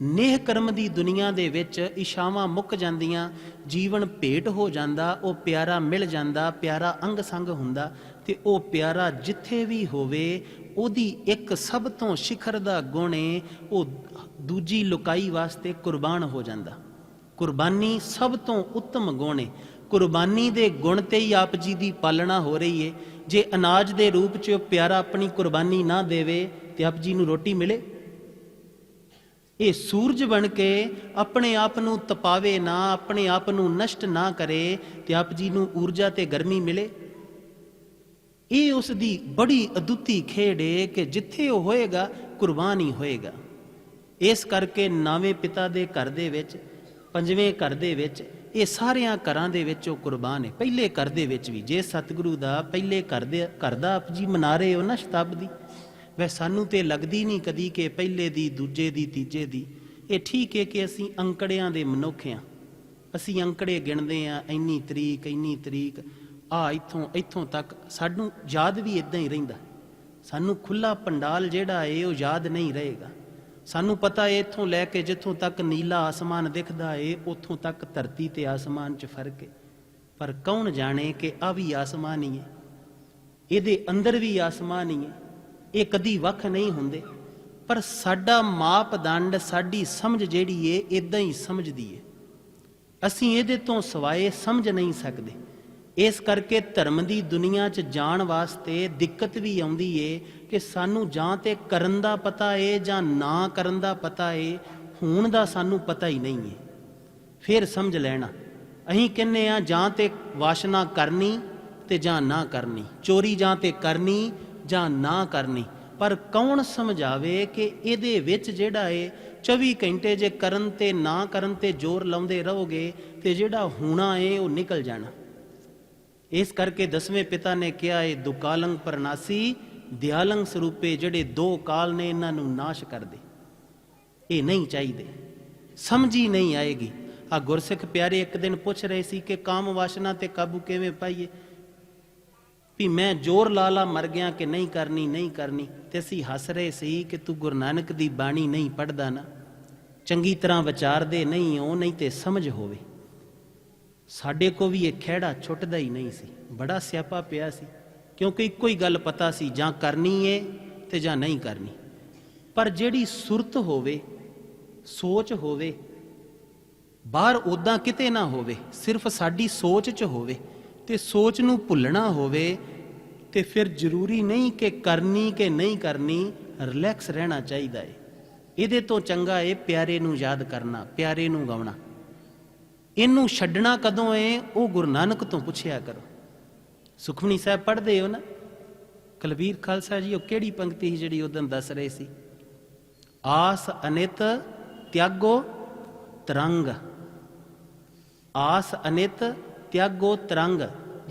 ਨੇਹ ਕਰਮ ਦੀ ਦੁਨੀਆ ਦੇ ਵਿੱਚ ਇਸ਼ਾਵਾਂ ਮੁੱਕ ਜਾਂਦੀਆਂ, ਜੀਵਨ ਭੇਟ ਹੋ ਜਾਂਦਾ, ਉਹ ਪਿਆਰਾ ਮਿਲ ਜਾਂਦਾ, ਪਿਆਰਾ ਅੰਗ ਸੰਗ ਹੁੰਦਾ ਤੇ ਉਹ ਪਿਆਰਾ ਜਿੱਥੇ ਵੀ ਹੋਵੇ, ਉਹਦੀ ਇੱਕ ਸਭ ਤੋਂ ਸਿਖਰ ਦਾ ਗੁਣ ਏ, ਉਹ ਦੂਜੀ ਲੁਕਾਈ ਵਾਸਤੇ ਕੁਰਬਾਨ ਹੋ ਜਾਂਦਾ। ਕੁਰਬਾਨੀ ਸਭ ਤੋਂ ਉੱਤਮ ਗੁਣ ਏ। ਕੁਰਬਾਨੀ ਦੇ ਗੁਣ ਤੇ ਹੀ ਆਪ ਜੀ ਦੀ ਪਾਲਣਾ ਹੋ ਰਹੀ ਏ। ਜੇ ਅਨਾਜ ਦੇ ਰੂਪ 'ਚ ਪਿਆਰਾ ਆਪਣੀ ਕੁਰਬਾਨੀ ਨਾ ਦੇਵੇ ਤੇ ਆਪ ਜੀ ਨੂੰ ਰੋਟੀ ਮਿਲੇ ਇਹ ਸੂਰਜ ਬਣ ਕੇ ਆਪਣੇ ਆਪ ਨੂੰ ਤਪਾਵੇ ਨਾ, ਆਪਣੇ ਆਪ ਨੂੰ ਨਸ਼ਟ ਨਾ ਕਰੇ ਤੇ ਆਪ ਜੀ ਨੂੰ ਊਰਜਾ ਤੇ ਗਰਮੀ ਮਿਲੇ। ਇਹ ਉਸ ਦੀ ਬੜੀ ਅਦੁੱਤੀ ਖੇਡ ਏ ਕਿ ਜਿੱਥੇ ਉਹ ਹੋਏਗਾ, ਕੁਰਬਾਨ ਹੀ ਹੋਏਗਾ। ਇਸ ਕਰਕੇ ਨਾਵੇਂ ਪਿਤਾ ਦੇ ਘਰ ਦੇ ਵਿੱਚ, ਪੰਜਵੇਂ ਘਰ ਦੇ ਵਿੱਚ, ਇਹ ਸਾਰਿਆਂ ਘਰਾਂ ਦੇ ਵਿੱਚ ਉਹ ਕੁਰਬਾਨ ਹੈ ਪਹਿਲੇ ਘਰ ਦੇ ਵਿੱਚ ਵੀ, ਜੇ ਸਤਿਗੁਰੂ ਦਾ ਪਹਿਲੇ ਘਰ ਦੇ, ਘਰ ਦਾ ਆਪ ਜੀ ਮਨਾ ਰਹੇ ਹੋ ਨਾ ਸ਼ਤਾਬਦੀ। ਵੈ ਸਾਨੂੰ ਤੇ ਲੱਗਦੀ ਨਹੀਂ ਕਦੀ ਕਿ ਪਹਿਲੇ ਦੀ, ਦੂਜੇ ਦੀ, ਤੀਜੇ ਦੀ। ਇਹ ਠੀਕ ਹੈ ਕਿ ਅਸੀਂ ਅੰਕੜਿਆਂ ਦੇ ਮਨੁੱਖ ਹਾਂ। ਅਸੀਂ ਅੰਕੜੇ ਗਿਣਦੇ ਆ ਇੰਨੀ ਤਰੀਕ ਇੰਨੀ ਤਰੀਕ। ਆ ਇੱਥੋਂ ਇੱਥੋਂ ਤੱਕ ਸਾਨੂੰ ਯਾਦ ਵੀ ਇਦਾਂ ਹੀ ਰਹਿੰਦਾ। ਸਾਨੂੰ ਖੁੱਲਾ ਪੰਡਾਲ ਜਿਹੜਾ ਏ ਉਹ ਯਾਦ ਨਹੀਂ ਰਹੇਗਾ। ਸਾਨੂੰ ਪਤਾ ਏ ਇੱਥੋਂ ਲੈ ਕੇ ਜਿੱਥੋਂ ਤੱਕ ਨੀਲਾ ਆਸਮਾਨ ਦਿਖਦਾ ਏ ਉੱਥੋਂ ਤੱਕ ਧਰਤੀ ਤੇ ਆਸਮਾਨ 'ਚ ਫ਼ਰਕ ਏ ਪਰ ਕੌਣ ਜਾਣੇ ਕਿ ਆ ਵੀ ਆਸਮਾਨ ਹੀ ਹੈ? ਇਹਦੇ ਅੰਦਰ ਵੀ ਆਸਮਾਨ ਹੀ ਹੈ। ਇਹ ਕਦੀ ਵੱਖ ਨਹੀਂ ਹੁੰਦੇ। ਪਰ ਸਾਡਾ ਮਾਪਦੰਡ ਸਾਡੀ ਸਮਝ ਜਿਹੜੀ ਏ ਇਦਾਂ ਹੀ ਸਮਝਦੀ ਏ। ਅਸੀਂ ਇਹਦੇ ਤੋਂ ਸਵਾਏ ਸਮਝ ਨਹੀਂ ਸਕਦੇ। ਇਸ ਕਰਕੇ ਧਰਮ ਦੀ ਦੁਨੀਆ 'ਚ ਜਾਣ ਵਾਸਤੇ ਦਿੱਕਤ ਵੀ ਆਉਂਦੀ ਏ ਕਿ ਸਾਨੂੰ ਜਾਂ ਤੇ ਕਰਨ ਦਾ ਪਤਾ ਏ ਜਾਂ ਨਾ ਕਰਨ ਦਾ ਪਤਾ ਏ, ਹੋਣ ਦਾ ਸਾਨੂੰ ਪਤਾ ਹੀ ਨਹੀਂ ਏ। ਫਿਰ ਸਮਝ ਲੈਣਾ। ਅਸੀਂ ਕਹਿੰਨੇ ਆ ਜਾਂ ਤੇ ਵਾਸ਼ਨਾ ਕਰਨੀ ਤੇ ਜਾਂ ਨਾ ਕਰਨੀ। ਚੋਰੀ ਜਾਂ ਤੇ ਕਰਨੀ ਜਾਂ ਨਾ ਕਰਨੀ। ਪਰ ਕੌਣ ਸਮਝਾਵੇ ਕਿ ਇਹਦੇ ਵਿੱਚ ਜਿਹੜਾ ਏ 24 ਘੰਟੇ ਜੇ ਕਰਨ ਤੇ ਨਾ ਕਰਨ ਤੇ ਜ਼ੋਰ ਲਾਉਂਦੇ ਰਹੋਗੇ ਤੇ ਜਿਹੜਾ ਹੋਣਾ ਏ, ਉਹ ਨਿਕਲ ਜਾਣਾ। ਇਸ ਕਰਕੇ ਦਸਵੇਂ ਪਿਤਾ ਨੇ ਕਿਹਾ ਏ, ਦੁਕਾਲੰਗ ਪਰਨਾਸੀ, ਦਿਆਲੰਗ ਸਰੂਪੇ ਜਿਹੜੇ ਦੋ ਕਾਲ ਨੇ, ਇਹਨਾਂ ਨੂੰ ਨਾਸ਼ ਕਰ ਦੇ। ਇਹ ਨਹੀਂ ਚਾਹੀਦੇ। ਸਮਝੀ ਨਹੀਂ ਆਏਗੀ। ਆ ਗੁਰਸਿੱਖ ਪਿਆਰੇ ਇੱਕ ਦਿਨ ਪੁੱਛ ਰਹੇ ਸੀ ਕਿ ਕਾਮ ਵਾਸ਼ਨਾ ਤੇ ਕਾਬੂ ਕਿਵੇਂ ਪਾਈਏ? ਵੀ ਮੈਂ ਜ਼ੋਰ ਲਾ ਲਾ ਮਰ ਗਿਆ ਕਿ ਨਹੀਂ ਕਰਨੀ ਨਹੀਂ ਕਰਨੀ। ਤੇ ਅਸੀਂ ਹੱਸ ਰਹੇ ਸੀ ਕਿ ਤੂੰ ਗੁਰੂ ਨਾਨਕ ਦੀ ਬਾਣੀ ਨਹੀਂ ਪੜਦਾ ਨਾ। ਚੰਗੀ ਤਰ੍ਹਾਂ ਵਿਚਾਰਦੇ ਨਹੀਂ ਉਹ ਨਹੀਂ ਤੇ ਸਮਝ ਹੋਵੇ। ਸਾਡੇ ਕੋ ਵੀ ਇਹ ਖਿਹੜਾ ਛੁੱਟਦਾ ਹੀ ਨਹੀਂ ਸੀ। ਬੜਾ ਸਿਆਪਾ ਪਿਆ ਸੀ। ਕਿਉਂਕਿ ਇੱਕੋ ਹੀ ਗੱਲ ਪਤਾ ਸੀ, ਜਾਂ ਕਰਨੀ ਏ ਤੇ ਜਾਂ ਨਹੀਂ ਕਰਨੀ। ਪਰ ਜਿਹੜੀ ਸੁਰਤ ਹੋਵੇ, ਸੋਚ ਹੋਵੇ, ਬਾਹਰ ਉਦਾਂ ਕਿਤੇ ਨਾ ਹੋਵੇ, ਸਿਰਫ ਸਾਡੀ ਸੋਚ 'ਚ ਹੋਵੇ ਤੇ ਸੋਚ ਨੂੰ ਭੁੱਲਣਾ ਹੋਵੇ ਤੇ ਫਿਰ ਜ਼ਰੂਰੀ ਨਹੀਂ ਕਿ ਕਰਨੀ ਕਿ ਨਹੀਂ ਕਰਨੀ ਰਿਲੈਕਸ ਰਹਿਣਾ ਚਾਹੀਦਾ ਏ। ਇਹਦੇ ਤੋਂ ਚੰਗਾ ਏ ਪਿਆਰੇ ਨੂੰ ਯਾਦ ਕਰਨਾ, ਪਿਆਰੇ ਨੂੰ ਗਾਉਣਾ। ਇਹਨੂੰ ਛੱਡਣਾ ਕਦੋਂ ਏ, ਉਹ ਗੁਰੂ ਨਾਨਕ ਤੋਂ ਪੁੱਛਿਆ ਕਰੋ। ਸੁਖਮਨੀ ਸਾਹਿਬ ਪੜ੍ਹਦੇ ਹੋ ਨਾ? ਕਲਬੀਰ ਖਾਲਸਾ ਜੀ, ਉਹ ਕਿਹੜੀ ਪੰਕਤੀ ਸੀ ਜਿਹੜੀ ਉਦੋਂ ਦੱਸ ਰਹੇ ਸੀ? ਆਸ ਅਨਿਤ ਤਿਆਗੋ ਤਰੰਗ। ਆਸ ਅਨਿਤ ਤਿਆਗੋ ਤਰੰਗ।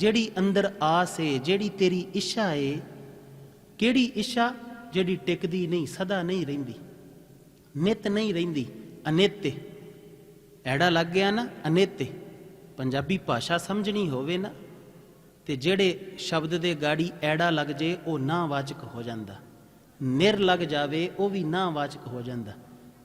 ਜਿਹੜੀ ਅੰਦਰ ਆਸ ਏ, ਜਿਹੜੀ ਤੇਰੀ ਇੱਛਾ ਏ, ਕਿਹੜੀ ਇੱਛਾ ਜਿਹੜੀ ਟਿਕਦੀ ਨਹੀਂ, ਸਦਾ ਨਹੀਂ ਰਹਿੰਦੀ? ਨਿਤ ਨਹੀਂ ਰਹਿੰਦੀ, ਅਨਿਤ ਐੜਾ ਲੱਗ ਗਿਆ ਨਾ, ਅਨਿਤ ਪੰਜਾਬੀ ਭਾਸ਼ਾ ਸਮਝਣੀ ਹੋਵੇ ਨਾ, ਤੇ ਜਿਹੜੇ ਸ਼ਬਦ ਦੇ ਗਾੜੀ ਐੜਾ ਲੱਗ ਜੇ, ਉਹ ਨਾ ਵਾਚਕ ਹੋ ਜਾਂਦਾ। ਨਿਰ ਲੱਗ ਜਾਵੇ, ਉਹ ਵੀ ਨਾ ਵਾਚਕ ਹੋ ਜਾਂਦਾ।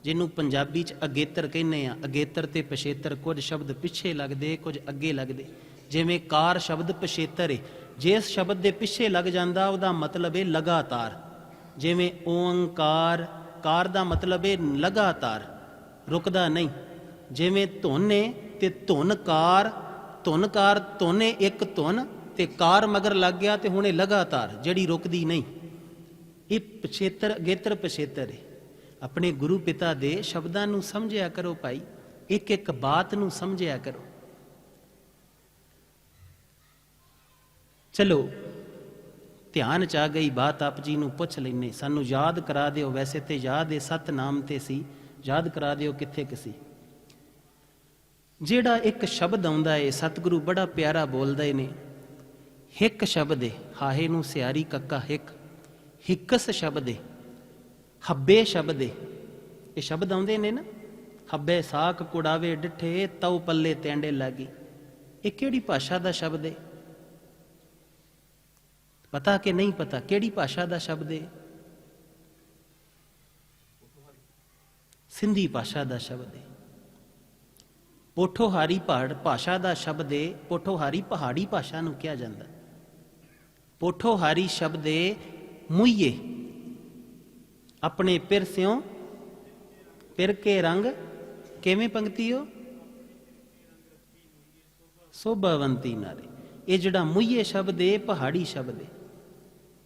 ਜਿਹਨੂੰ ਪੰਜਾਬੀ ਚ ਅਗੇਤਰ ਕਹਿੰਦੇ ਆ, ਅਗੇਤਰ ਤੇ ਪਛੇਤਰ ਕੁਝ ਸ਼ਬਦ ਪਿੱਛੇ ਲੱਗਦੇ, ਕੁਝ ਅੱਗੇ ਲੱਗਦੇ। ਜਿਵੇਂ ਕਾਰ ਸ਼ਬਦ ਪਛੇਤਰ ਏ, ਜਿਸ ਸ਼ਬਦ ਦੇ ਪਿੱਛੇ ਲੱਗ ਜਾਂਦਾ, ਉਹਦਾ ਮਤਲਬ ਏ ਲਗਾਤਾਰ। ਜਿਵੇਂ ਓੰਕਾਰ, ਕਾਰ ਦਾ ਮਤਲਬ ਏ ਲਗਾਤਾਰ, ਰੁਕਦਾ ਨਹੀਂ। ਜਿਵੇਂ ਧੁਨ ਏ, ਤੇ ਧੁਨਕਾਰ ਧੁਨਕਾਰ ਧੁਨੇ ਇੱਕ ਧੁਨ, ਤੇ ਕਾਰ ਮਗਰ ਲੱਗ ਗਿਆ, ਤੇ ਹੁਣ ਇਹ ਲਗਾਤਾਰ, ਜਿਹੜੀ ਰੁਕਦੀ ਨਹੀਂ। ਇਹ ਪਛੇਤਰ ਅਗੇਤਰ ਪਛੇਤਰ ਹੈ ਆਪਣੇ ਗੁਰੂ ਪਿਤਾ ਦੇ ਸ਼ਬਦਾਂ ਨੂੰ ਸਮਝਿਆ ਕਰੋ ਭਾਈ ਇੱਕ ਇੱਕ ਬਾਤ ਨੂੰ ਸਮਝਿਆ ਕਰੋ। ਚਲੋ, ਧਿਆਨ ਚ ਆ ਗਈ ਬਾਤ ਆਪ ਜੀ ਨੂੰ ਪੁੱਛ ਲੈਨੇ, ਸਾਨੂੰ ਯਾਦ ਕਰਾ ਦਿਓ, ਵੈਸੇ ਤੇ ਯਾਦ ਹੈ ਸਤਨਾਮ ਤੇ ਸੀ, ਯਾਦ ਕਰਾ ਦਿਓ ਕਿੱਥੇ ਕਿਸੀ ਜਿਹੜਾ ਇੱਕ ਸ਼ਬਦ ਆਉਂਦਾ ਏ, ਸਤਿਗੁਰੂ ਬੜਾ ਪਿਆਰਾ ਬੋਲਦੇ ਨੇ, ਹਿੱਕ ਸ਼ਬਦ ਏ, ਹਾਹੇ ਨੂੰ ਸਿਆਰੀ ਕੱਕਾ ਹਿੱਕ, ਹਿੱਕਸ ਸ਼ਬਦ ਏ, ਹੱਬੇ ਸ਼ਬਦ ਏ, ਇਹ ਸ਼ਬਦ ਆਉਂਦੇ ਨੇ ਨਾ, ਹੱਬੇ ਸਾਖ ਕੁੜਾਵੇ ਡਿਠੇ, ਤਉ ਪੱਲੇ ਤੈਂਡੇ ਲਾਗੀ, ਇਹ ਕਿਹੜੀ ਭਾਸ਼ਾ ਦਾ ਸ਼ਬਦ ਏ? ਪਤਾ ਕਿ ਨਹੀਂ ਪਤਾ, ਕਿਹੜੀ ਭਾਸ਼ਾ ਦਾ ਸ਼ਬਦ ਏ? ਸਿੰਧੀ ਭਾਸ਼ਾ ਦਾ ਸ਼ਬਦ ਏ। ਪੋਠੋਹਾਰੀ ਪਹਾੜ, ਭਾਸ਼ਾ ਦਾ ਸ਼ਬਦ ਏ, ਪੋਠੋਹਾਰੀ ਪਹਾੜੀ ਭਾਸ਼ਾ ਨੂੰ ਕਿਹਾ ਜਾਂਦਾ। ਪੋਠੋਹਾਰੀ ਸ਼ਬਦ ਏ, ਮੁਈਏ। ਆਪਣੇ ਪਿਰ ਸਿਓ ਪਿਰ ਕੇ ਰੰਗ, ਕਿਵੇਂ ਪੰਕਤੀਓ ਸੋਭਾਵੰਤੀ ਨਾਰੇ ਇਹ ਜਿਹੜਾ ਮੁਈਏ ਸ਼ਬਦ ਏ, ਪਹਾੜੀ ਸ਼ਬਦ ਏ।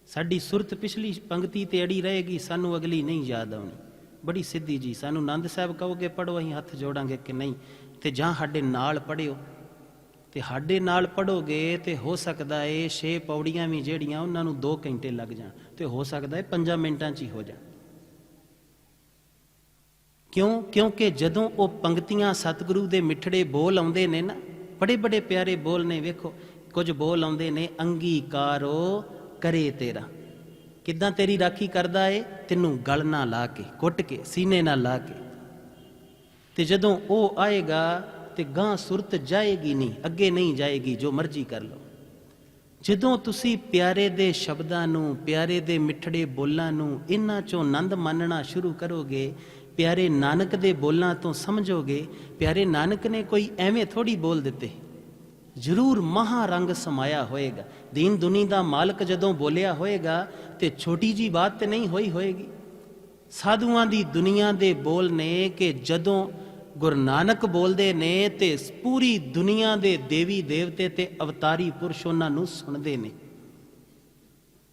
ਸਾਡੀ ਸੁਰਤ ਪਿਛਲੀ ਪੰਕਤੀ ਤੇ ਅੜੀ ਰਹੇਗੀ, ਸਾਨੂੰ ਅਗਲੀ ਨਹੀਂ ਯਾਦ ਆਉਣੀ। ਬੜੀ ਸਿੱਧੀ ਜੀ, ਸਾਨੂੰ ਆਨੰਦ ਸਾਹਿਬ ਕਹੋਗੇ ਪੜੋ ਅਸੀਂ ਹੱਥ ਜੋੜਾਂਗੇ ਕਿ ਨਹੀਂ? ਤੇ ਜਾਂ ਸਾਡੇ ਨਾਲ ਪੜਿਓ ਤੇ ਸਾਡੇ ਨਾਲ ਪੜੋਗੇ ਤੇ ਹੋ ਸਕਦਾ ਏ ਛੇ ਪੌੜੀਆਂ ਵੀ ਜਿਹੜੀਆਂ ਉਹਨਾਂ ਨੂੰ 2 ਘੰਟੇ ਲੱਗ ਜਾਣ। ਤੇ ਹੋ ਸਕਦਾ ਏ 5 ਮਿੰਟਾਂ 'ਚ ਹੀ ਹੋ ਜਾਣ। ਕਿਉਂ? ਕਿਉਂਕਿ ਜਦੋਂ ਉਹ ਪੰਕਤੀਆਂ ਸਤਿਗੁਰੂ ਦੇ ਮਿੱਠੜੇ ਬੋਲ ਆਉਂਦੇ ਨੇ ਨਾ ਬੜੇ ਬੜੇ ਪਿਆਰੇ ਬੋਲ ਨੇ, ਵੇਖੋ, ਕੁਝ ਬੋਲ ਆਉਂਦੇ ਨੇ, ਅੰਗੀਕਾਰੋ ਕਰੇ ਤੇਰਾ। ਕਿੱਦਾਂ ਤੇਰੀ ਰਾਖੀ ਕਰਦਾ ਏ? ਤੈਨੂੰ ਗਲ ਨਾ ਲਾ ਕੇ, ਕੁੱਟ ਕੇ, ਸੀਨੇ ਨਾਲ ਲਾ ਕੇ। ਤੇ ਜਦੋਂ ਉਹ ਆਏਗਾ, ਤੇ ਗਾਂ ਸੁਰਤ ਜਾਏਗੀ ਨਹੀਂ, ਅੱਗੇ ਨਹੀਂ ਜਾਏਗੀ, ਜੋ ਮਰਜ਼ੀ ਕਰ ਲਓ। ਜਦੋਂ ਤੁਸੀਂ ਪਿਆਰੇ ਦੇ ਸ਼ਬਦਾਂ ਨੂੰ, ਪਿਆਰੇ ਦੇ ਮਿੱਠੜੇ ਬੋਲਾਂ ਨੂੰ ਇਹਨਾਂ ਚੋਂ ਆਨੰਦ ਮੰਨਣਾ ਸ਼ੁਰੂ ਕਰੋਗੇ, ਪਿਆਰੇ ਨਾਨਕ ਦੇ ਬੋਲਾਂ ਤੋਂ ਸਮਝੋਗੇ, ਪਿਆਰੇ ਨਾਨਕ ਨੇ ਕੋਈ ਐਵੇਂ ਥੋੜੀ ਬੋਲ ਦਿੱਤੇ। ਜ਼ਰੂਰ ਮਹਾ ਰੰਗ ਸਮਾਇਆ ਹੋਏਗਾ। ਦੀਨ ਦੁਨੀ ਦਾ ਮਾਲਕ ਜਦੋਂ ਬੋਲਿਆ ਹੋਏਗਾ, ਤੇ ਛੋਟੀ ਜੀ ਬਾਤ ਤੇ ਨਹੀਂ ਹੋਈ ਹੋਏਗੀ। ਸਾਧੂਆਂ ਦੀ ਦੁਨੀਆ ਦੇ ਬੋਲ ਨੇ ਕਿ ਜਦੋਂ ਗੁਰੂ ਨਾਨਕ ਬੋਲਦੇ ਨੇ, ਤੇ ਪੂਰੀ ਦੁਨੀਆ ਦੇ ਦੇਵੀ ਦੇਵਤੇ ਤੇ ਅਵਤਾਰੀ ਪੁਰਸ਼ ਉਹਨਾਂ ਨੂੰ ਸੁਣਦੇ ਨੇ।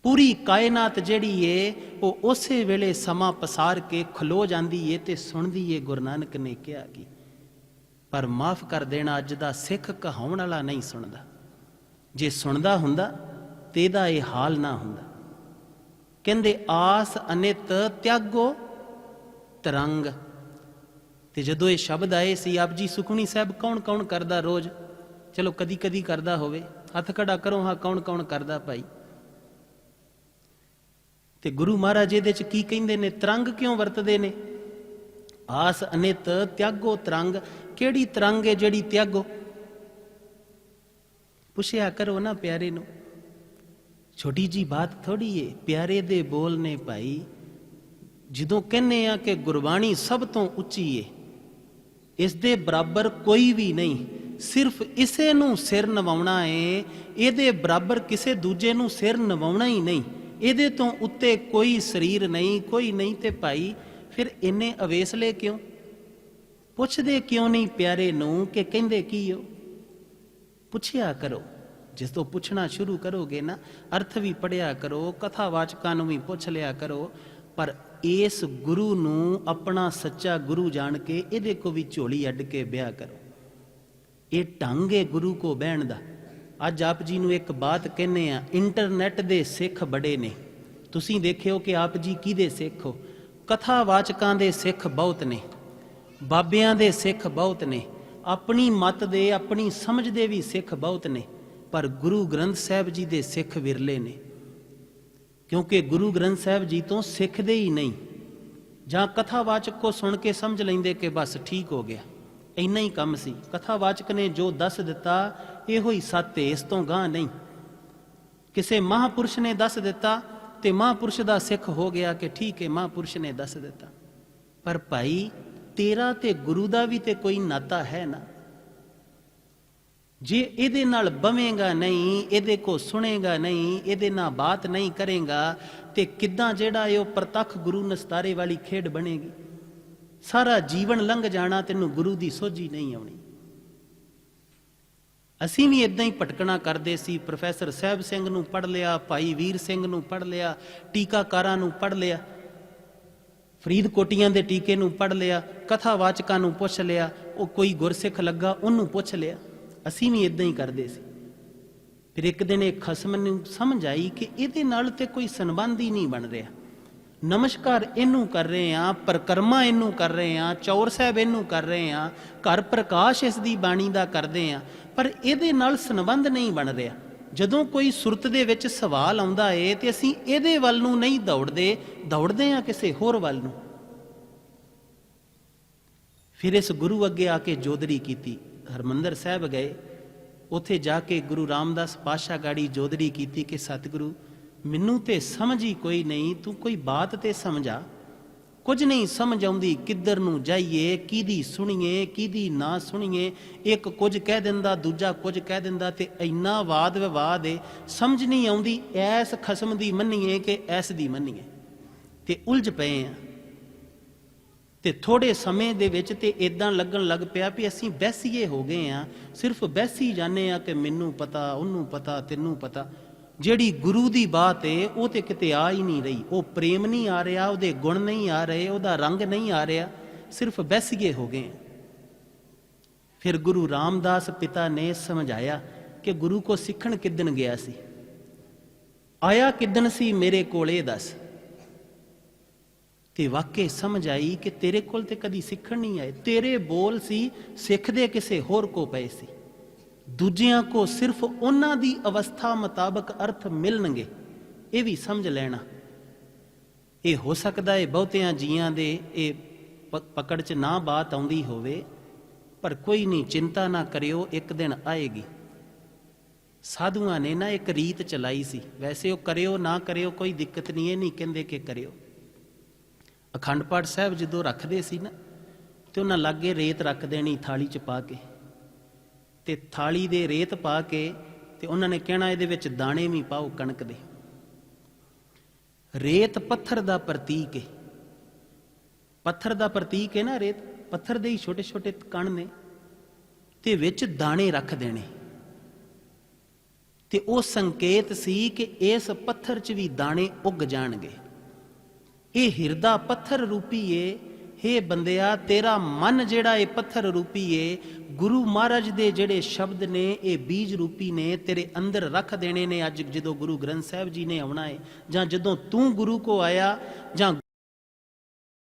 ਪੂਰੀ ਕਾਇਨਾਤ ਜਿਹੜੀ ਏ, ਉਹ ਉਸੇ ਵੇਲੇ ਸਮਾਂ ਪਸਾਰ ਕੇ ਖਲੋ ਜਾਂਦੀ ਏ ਤੇ ਸੁਣਦੀ ਏ ਗੁਰੂ ਨਾਨਕ ਨੇ ਕਿਹਾ ਕਿ ਪਰ ਮਾਫ ਕਰ ਦੇਣਾ ਅੱਜ ਦਾ ਸਿੱਖ ਕਹਾਉਣ ਵਾਲਾ ਨਹੀਂ ਸੁਣਦਾ। ਜੇ ਸੁਣਦਾ ਹੁੰਦਾ, ਤੇ ਇਹਦਾ ਇਹ ਹਾਲ ਨਾ ਹੁੰਦਾ। ਕਹਿੰਦੇ, ਆਸ ਅਨਿਤ ਤਿਆਗੋ ਤਰੰਗ। ਤੇ ਜਦੋਂ ਇਹ ਸ਼ਬਦ ਆਏ ਸੀ ਆਪ ਜੀ ਸੁਖਣੀ ਸਾਹਿਬ ਕੌਣ ਕੌਣ ਕਰਦਾ ਰੋਜ਼? ਚਲੋ ਕਦੀ ਕਦੀ ਕਰਦਾ ਹੋਵੇ। ਹੱਥ ਖੜਾ ਕਰੋ, ਹਾਂ ਕੌਣ ਕੌਣ ਕਰਦਾ ਭਾਈ? ਤੇ ਗੁਰੂ ਮਹਾਰਾਜ ਇਹਦੇ ਚ ਕੀ ਕਹਿੰਦੇ ਨੇ? ਤਰੰਗ ਕਿਉਂ ਵਰਤਦੇ ਨੇ? ਆਸ ਅਨਿਤ ਤਿਆਗੋ ਤਰੰਗ। ਕਿਹੜੀ ਤਰੰਗ ਹੈ ਜਿਹੜੀ ਤਿਆਗੋ? ਪੁੱਛਿਆ ਕਰੋ ਨਾ ਪਿਆਰੇ ਨੂੰ। ਛੋਟੀ ਜੀ ਬਾਤ ਥੋੜੀ ਏ, ਪਿਆਰੇ ਦੇ ਬੋਲ ਨੇ ਭਾਈ। ਜਦੋਂ ਕਹਿੰਨੇ ਆ ਕਿ ਗੁਰਬਾਣੀ ਸਭ ਤੋਂ ਉੱਚੀ ਏ, ਇਸ ਦੇ ਬਰਾਬਰ ਕੋਈ ਵੀ ਨਹੀਂ, ਸਿਰਫ ਇਸੇ ਨੂੰ ਸਿਰ ਨਵਾਉਣਾ ਏ, ਇਹਦੇ ਬਰਾਬਰ ਕਿਸੇ ਦੂਜੇ ਨੂੰ ਸਿਰ ਨਵਾਉਣਾ ਹੀ ਨਹੀਂ। ਇਹਦੇ ਤੋਂ ਉੱਤੇ ਕੋਈ ਸਰੀਰ ਨਹੀਂ, ਕੋਈ ਨਹੀਂ ਤੇ ਭਾਈ, ਫਿਰ ਇੰਨੇ ਅਵੇਸਲੇ ਕਿਉਂ? ਪੁੱਛਦੇ ਕਿਉਂ ਨਹੀਂ ਪਿਆਰੇ ਨੂੰ ਕਿ ਕਹਿੰਦੇ ਕੀ ਹੋ? ਪੁੱਛਿਆ ਕਰੋ, ਜਿਸ ਤੋਂ ਪੁੱਛਣਾ ਸ਼ੁਰੂ ਕਰੋਗੇ ਨਾ, ਅਰਥ ਵੀ ਪੜਿਆ ਕਰੋ ਕਥਾਵਾਚਕਾਂ ਨੂੰ ਵੀ ਪੁੱਛ ਲਿਆ ਕਰੋ, ਪਰ ਇਸ ਗੁਰੂ ਨੂੰ ਆਪਣਾ ਸੱਚਾ ਗੁਰੂ ਜਾਣ ਕੇ ਇਹਦੇ ਕੋ ਵੀ ਝੋਲੀ ਅੱਡ ਕੇ ਵਿਆਹ ਕਰੋ। ਇਹ ਢੰਗ ਹੈ ਗੁਰੂ ਕੋ ਬਹਿਣ ਦਾ। ਅੱਜ ਆਪ ਜੀ ਨੂੰ ਇੱਕ ਬਾਤ ਕਹਿੰਨੇ ਆ, ਇੰਟਰਨੈਟ ਦੇ ਸਿੱਖ ਬੜੇ ਨੇ। ਤੁਸੀਂ ਦੇਖਿਓ ਕਿ ਆਪ ਜੀ ਕਿਹਦੇ ਸਿੱਖ ਹੋ? ਕਥਾਵਾਚਕਾਂ ਦੇ ਸਿੱਖ ਬਹੁਤ ਨੇ। ਬਾਬਿਆਂ ਦੇ ਸਿੱਖ ਬਹੁਤ ਨੇ, ਆਪਣੀ ਮਤ ਦੇ, ਆਪਣੀ ਸਮਝ ਦੇ ਵੀ ਸਿੱਖ ਬਹੁਤ ਨੇ, ਪਰ ਗੁਰੂ ਗ੍ਰੰਥ ਸਾਹਿਬ ਜੀ ਦੇ ਸਿੱਖ ਵਿਰਲੇ ਨੇ। ਕਿਉਂਕਿ ਗੁਰੂ ਗ੍ਰੰਥ ਸਾਹਿਬ ਜੀ ਤੋਂ ਸਿੱਖਦੇ ਹੀ ਨਹੀਂ। ਜਾਂ ਕਥਾਵਾਚਕ ਕੋ ਸੁਣ ਕੇ ਸਮਝ ਲੈਂਦੇ ਕਿ ਬਸ ਠੀਕ ਹੋ ਗਿਆ। ਇੰਨਾ ਹੀ ਕੰਮ ਸੀ। ਕਥਾਵਾਚਕ ਨੇ ਜੋ ਦੱਸ ਦਿੱਤਾ, ਇਹੋ ਹੀ ਸੱਤ ਇਸ ਤੋਂ ਗਾਂ ਨਹੀਂ। ਕਿਸੇ ਮਹਾਪੁਰਸ਼ ਨੇ ਦੱਸ ਦਿੱਤਾ ਤੇ ਮਹਾਪੁਰਸ਼ ਦਾ ਸਿੱਖ ਹੋ ਗਿਆ ਕਿ ਠੀਕ ਹੈ, ਮਹਾਪੁਰਸ਼ ਨੇ ਦੱਸ ਦਿੱਤਾ। ਪਰ ਭਾਈ ਤੇਰਾ ਤੇ ਗੁਰੂ ਦਾ ਵੀ ਤੇ ਕੋਈ ਨਾਤਾ ਹੈ ਨਾ। ਜੇ ਇਹਦੇ ਨਾਲ ਬਵੇਂਗਾ ਨਹੀਂ, ਇਹਦੇ ਕੋ ਸੁਣੇਗਾ ਨਹੀਂ, ਇਹਦੇ ਨਾਲ ਬਾਤ ਨਹੀਂ ਕਰੇਗਾ, ਤੇ ਕਿੱਦਾਂ ਜਿਹੜਾ ਇਹ ਉਹ ਪ੍ਰਤੱਖ ਗੁਰੂ ਨਸਤਾਰੇ ਵਾਲੀ ਖੇਡ ਬਣੇਗੀ? ਸਾਰਾ ਜੀਵਨ ਲੰਘ ਜਾਣਾ, ਤੈਨੂੰ ਗੁਰੂ ਦੀ ਸੋਝੀ ਨਹੀਂ ਆਉਣੀ। ਅਸੀਂ ਵੀ ਇਦਾਂ ਹੀ ਭਟਕਣਾ ਕਰਦੇ ਸੀ, ਪ੍ਰੋਫੈਸਰ ਸਾਹਿਬ ਸਿੰਘ ਨੂੰ ਪੜ ਲਿਆ, ਭਾਈ ਵੀਰ ਸਿੰਘ ਨੂੰ ਪੜ ਲਿਆ, ਟੀਕਾਕਾਰਾਂ ਨੂੰ ਪੜ ਲਿਆ। ਫਰੀਦਕੋਟੀਆਂ ਦੇ ਟੀਕੇ ਨੂੰ ਪੜ ਲਿਆ, ਕਥਾਵਾਚਕਾਂ ਨੂੰ ਪੁੱਛ ਲਿਆ, ਉਹ ਕੋਈ ਗੁਰਸਿੱਖ ਲੱਗਾ, ਉਹਨੂੰ ਪੁੱਛ ਲਿਆ। ਅਸੀਂ ਵੀ ਇਦਾਂ ਹੀ ਕਰਦੇ ਸੀ। ਫਿਰ ਇੱਕ ਦਿਨ ਇਹ ਖਸਮ ਨੂੰ ਸਮਝ ਆਈ ਕਿ ਇਹਦੇ ਨਾਲ ਤੇ ਕੋਈ ਸੰਬੰਧ ਹੀ ਨਹੀਂ ਬਣ ਰਿਹਾ। ਨਮਸਕਾਰ ਇਹਨੂੰ ਕਰ ਰਹੇ ਆ ਪ੍ਰਕਰਮਾ ਇਹਨੂੰ ਕਰ ਰਹੇ ਆ ਚੌਰ ਸਾਹਿਬ ਇਹਨੂੰ ਕਰ ਰਹੇ ਆ ਘਰ ਪ੍ਰਕਾਸ਼ ਇਸ ਦੀ ਬਾਣੀ ਦਾ ਕਰਦੇ ਆ ਪਰ ਇਹਦੇ ਨਾਲ ਸੰਬੰਧ ਨਹੀਂ ਬਣ ਰਿਹਾ। ਜਦੋਂ ਕੋਈ ਸੁਰਤ ਦੇ ਵਿੱਚ ਸਵਾਲ ਆਉਂਦਾ ਏ ਤੇ ਅਸੀਂ ਇਹਦੇ ਵੱਲ ਨੂੰ ਨਹੀਂ ਦੌੜਦੇ ਦੌੜਦੇ ਆ ਕਿਸੇ ਹੋਰ ਵੱਲ ਨੂੰ। ਫਿਰ ਇਸ ਗੁਰੂ ਅੱਗੇ ਆ ਕੇ ਜੋਦਰੀ ਕੀਤੀ। ਹਰਮੰਦਰ ਸਾਹਿਬ ਗਏ। ਉੱਥੇ ਜਾ ਕੇ ਗੁਰੂ ਰਾਮਦਾਸ ਪਾਸ਼ਾ ਗਾੜੀ ਜੋਦਰੀ ਕੀਤੀ ਕਿ, ਸਤਿਗੁਰੂ, ਮੈਨੂੰ ਤੇ ਸਮਝ ਹੀ ਕੋਈ ਨਹੀਂ, ਤੂੰ ਕੋਈ ਬਾਤ ਤੇ ਸਮਝਾ। ਕੁਝ ਨਹੀਂ ਸਮਝ ਆਉਂਦੀ ਕਿੱਧਰ ਨੂੰ ਜਾਈਏ, ਕਿਹਦੀ ਸੁਣੀਏ, ਕਿਹਦੀ ਨਾ ਸੁਣੀਏ। ਇੱਕ ਕੁਝ ਕਹਿ ਦਿੰਦਾ, ਦੂਜਾ ਕੁਝ ਕਹਿ ਦਿੰਦਾ ਤੇ ਇੰਨਾ ਵਾਦ ਵਿਵਾਦ ਏ, ਸਮਝ ਨਹੀਂ ਆਉਂਦੀ, ਐਸ ਖਸਮ ਦੀ ਮੰਨੀਏ ਕਿ ਐਸ ਦੀ ਮੰਨੀਏ। ਤੇ ਉਲਝ ਪਏ ਆ। ਤੇ ਥੋੜੇ ਸਮੇਂ ਦੇ ਵਿੱਚ ਤੇ ਇਦਾਂ ਲੱਗਣ ਲੱਗ ਪਿਆ ਵੀ ਅਸੀਂ ਬੈਸੀਏ ਹੋ ਗਏ ਆ, ਸਿਰਫ ਬੈਸੀ ਜਾਣੇ ਆ ਕਿ ਮੈਨੂੰ ਪਤਾ, ਉਹਨੂੰ ਪਤਾ, ਤੈਨੂੰ ਪਤਾ। ਜਿਹੜੀ ਗੁਰੂ ਦੀ ਬਾਤ ਏ, ਉਹ ਤੇ ਕਿਤੇ ਆ ਹੀ ਨਹੀਂ ਰਹੀ। ਉਹ ਪ੍ਰੇਮ ਨਹੀਂ ਆ ਰਿਹਾ, ਉਹਦੇ ਗੁਣ ਨਹੀਂ ਆ ਰਹੇ, ਉਹਦਾ ਰੰਗ ਨਹੀਂ ਆ ਰਿਹਾ, ਸਿਰਫ ਬੈਸੀਏ ਹੋ ਗਏ। ਫਿਰ ਗੁਰੂ ਰਾਮਦਾਸ ਪਿਤਾ ਨੇ ਸਮਝਾਇਆ ਕਿ ਗੁਰੂ ਕੋ ਸਿੱਖਣ ਕਿਦਨ ਗਿਆ ਸੀ? ਆਇਆ ਕਿਦਨ ਸੀ ਮੇਰੇ ਕੋਲ ਇਹ ਦੱਸ। ਤੇ ਵਾਕਈ ਸਮਝ ਆਈ ਕਿ ਤੇਰੇ ਕੋਲ ਤੇ ਕਦੀ ਸਿੱਖਣ ਨਹੀਂ ਆਏ। ਤੇਰੇ ਬੋਲ ਸੀ, ਸਿੱਖਦੇ ਕਿਸੇ ਹੋਰ ਕੋ ਪਏ ਸੀ। ਦੂਜਿਆਂ ਕੋ ਸਿਰਫ ਉਹਨਾਂ ਦੀ ਅਵਸਥਾ ਮੁਤਾਬਕ ਅਰਥ ਮਿਲਣਗੇ, ਇਹ ਵੀ ਸਮਝ ਲੈਣਾ। ਇਹ ਹੋ ਸਕਦਾ ਹੈ ਬਹੁਤਿਆਂ ਜੀਆਂ ਦੇ ਇਹ ਪਕੜ 'ਚ ਨਾ ਬਾਤ ਆਉਂਦੀ ਹੋਵੇ, ਪਰ ਕੋਈ ਨਹੀਂ, ਚਿੰਤਾ ਨਾ ਕਰਿਓ, ਇੱਕ ਦਿਨ ਆਏਗੀ। ਸਾਧੂਆਂ ਨੇ ਨਾ ਇੱਕ ਰੀਤ ਚਲਾਈ ਸੀ, ਵੈਸੇ ਉਹ ਕਰਿਓ, ਨਾ ਕਰਿਓ, ਕੋਈ ਦਿੱਕਤ ਨਹੀਂ, ਇਹ ਨਹੀਂ ਕਹਿੰਦੇ ਕਿ ਕਰਿਓ। ਅਖੰਡ ਪਾਠ ਸਾਹਿਬ ਜਦੋਂ ਰੱਖਦੇ ਸੀ ਨਾ, ਤੇ ਉਹਨਾਂ ਲਾਗੇ ਰੇਤ ਰੱਖ ਦੇਣੀ, ਥਾਲੀ 'ਚ ਪਾ ਕੇ। ਤੇ ਥਾਲੀ ਦੇ ਰੇਤ ਪਾ ਕੇ ਤੇ ਉਹਨਾਂ ਨੇ ਕਹਿਣਾ ਇਹਦੇ ਵਿੱਚ ਦਾਣੇ ਵੀ ਪਾਓ ਕਣਕ ਦੇ। ਰੇਤ ਪੱਥਰ ਦਾ ਪ੍ਰਤੀਕ ਹੈ ਪੱਥਰ ਦਾ ਪ੍ਰਤੀਕ ਹੈ ਨਾ ਰੇਤ, ਪੱਥਰ ਦੇ ਹੀ ਛੋਟੇ ਛੋਟੇ ਕਣ ਨੇ। ਤੇ ਵਿੱਚ ਦਾਣੇ ਰੱਖ ਦੇਣੇ। ਤੇ ਉਹ ਸੰਕੇਤ ਸੀ ਕਿ ਇਸ ਪੱਥਰ 'ਚ ਵੀ ਦਾਣੇ ਉੱਗ ਜਾਣਗੇ। ਇਹ ਹਿਰਦਾ ਪੱਥਰ ਰੂਪੀ ਏ ਹੇ ਬੰਦਿਆ, ਤੇਰਾ ਮਨ ਜਿਹੜਾ ਇਹ ਪੱਥਰ ਰੂਪੀ ਏ, ਗੁਰੂ ਮਹਾਰਾਜ ਦੇ ਜਿਹੜੇ ਸ਼ਬਦ ਨੇ, ਇਹ ਬੀਜ ਰੂਪੀ ਨੇ, ਤੇਰੇ ਅੰਦਰ ਰੱਖ ਦੇਣੇ ਨੇ ਅੱਜ ਜਦੋਂ ਗੁਰੂ ਗ੍ਰੰਥ ਸਾਹਿਬ ਜੀ ਨੇ ਆਉਣਾ ਏ। ਜਾਂ ਜਦੋਂ ਤੂੰ ਗੁਰੂ ਕੋ ਆਇਆ, ਜਾਂ